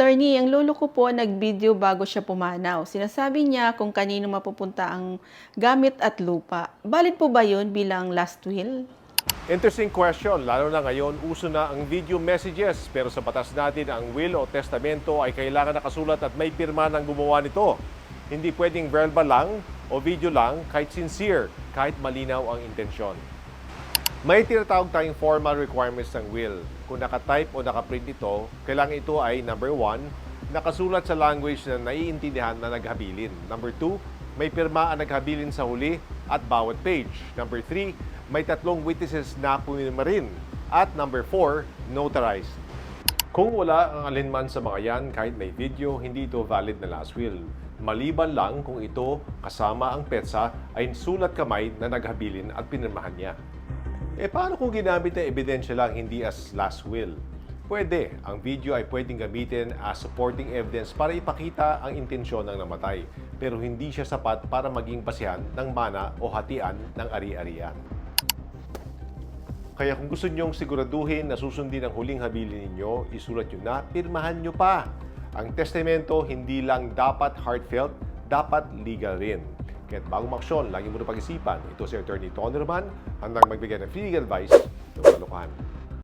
Attorney, ang lolo ko po nag-video bago siya pumanaw. Sinasabi niya kung kanino mapupunta ang gamit at lupa. Valid po ba yun bilang last will? Interesting question, lalo na ngayon uso na ang video messages pero sa batas natin ang will o testamento ay kailangan nakasulat at may pirma ng gumawa nito. Hindi pwedeng verbal lang o video lang kahit sincere, kahit malinaw ang intensyon. May tinatawag tayong formal requirements ng will. Kung nakatype o nakaprint ito, kailangan ito ay number one, nakasulat sa language na naiintindihan na naghabilin. Number two, may pirma ang naghabilin sa huli at bawat page. Number three, may tatlong witnesses na pumirma rin. At number four, notarized. Kung wala ang alinman sa mga yan, kahit may video, hindi ito valid na last will. Maliban lang kung ito kasama ang petsa ay sulat kamay na naghabilin at pinirmahan niya. Eh paano kung ginamit na ebidensya lang hindi as last will? Pwede. Ang video ay pwedeng gamitin as supporting evidence para ipakita ang intensyon ng namatay. Pero hindi siya sapat para maging basihan ng mana o hatian ng ari-arian. Kaya kung gusto nyong siguraduhin na susundin ang huling habilin ninyo, isulat nyo na, pirmahan nyo pa. Ang testamento hindi lang dapat heartfelt, dapat legal rin. Kaya bago maksyon, lagi mo na pag-isipan. Ito si Attorney Tony Roman, handang magbigay ng legal advice ng kalokohan.